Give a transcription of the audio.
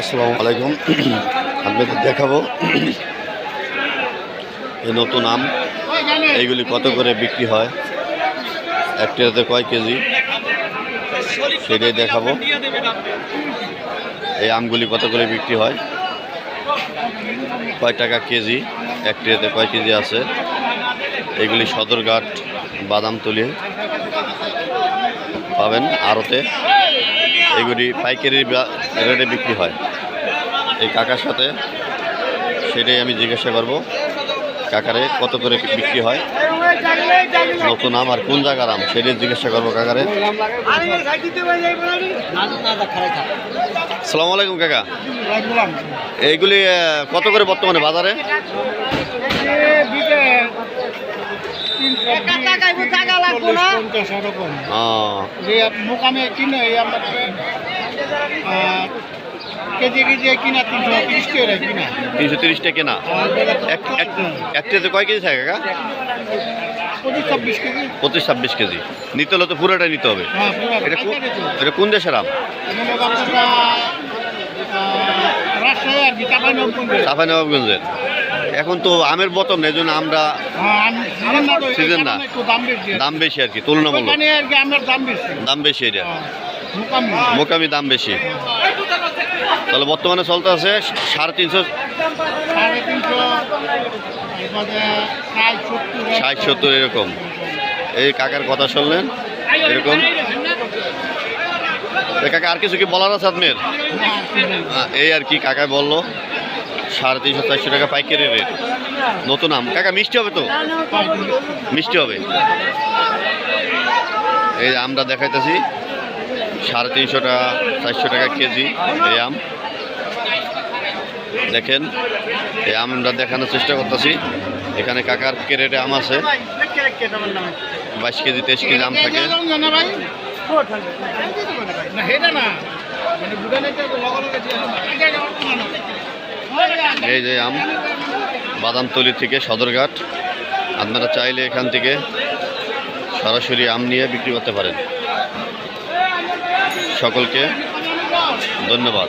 আসসালামু আলাইকুম। আপনাদের দেখাবো এই নতুন আম। এইগুলি কত করে বিক্রি হয়? একটিতে কয় কেজি? সেটাই দেখাবো। এই আমগুলি কত করে বিক্রি হয়? কয় টাকা কেজি? একটিতে কয় কেজি আছে? এইগুলি সদরঘাট, বাদামতলি। পাবেন আড়তে। এগুলি পাইকারি রেটে বিক্রি হয়। কাকার সাথে সেটাই আমি জিজ্ঞাসা করব কাকারে কত করে বিক্রি হয়? নতুন আম আর কোন জায়গার আম? সেটাই জিজ্ঞাসা করব কাকারে। সালাম আলাইকুম কাকা। এইগুলি কত করে বর্তমানে বাজারে মোকামে কিনে এই আমার কেজি কেজি কিনা? তিনশো তিরিশ করে কিনা? তিনশো তিরিশটা কেনা। এক কয় কেজি থাকে কাকা? পঁচিশ ছাব্বিশ কেজি। নিতে হলে তো পুরোটাই নিতে হবে। হ্যাঁ এটা কোন এটা কোন দেশের আম? এখানে নবাবগঞ্জের তো আমের বোতল নেই জন্য আমরা হ্যাঁ সিজন না এই সিজন না। দাম বেশি আর কি তুলনামূলক। দাম বেশি। এটা। হ্যাঁ, মোকামি। দাম বেশি। তাহলে বর্তমানে চলতে আছে সাড়ে তিনশো ষাট সত্তর এরকম। এই কাকার কথা শুনলেন? এরকম? কাকা আর কিছু কি বলার আছে আপনার? এই আর কি কাকায় বলল সাড়ে তিনশো চারশো টাকা পাইকারি রেট। নতুন আম। কাকা মিষ্টি হবে তো? মিষ্টি হবে। এই আমরা দেখাইতেছি। সাড়ে তিনশো টাকা, চারশো টাকা কেজি এই আম। দেখেন, এই আম আমরা দেখানোর চেষ্টা করতেছি। এখানে কাকার কেরেটে আম আছে। বাইশ কেজি, তেইশ কেজি আম থাকে। এই যে আম, বাদামতলি থেকে সদরঘাট। আপনারা চাইলে এখান থেকে সরাসরি আম নিয়ে বিক্রি করতে পারেন। সকলকে ধন্যবাদ।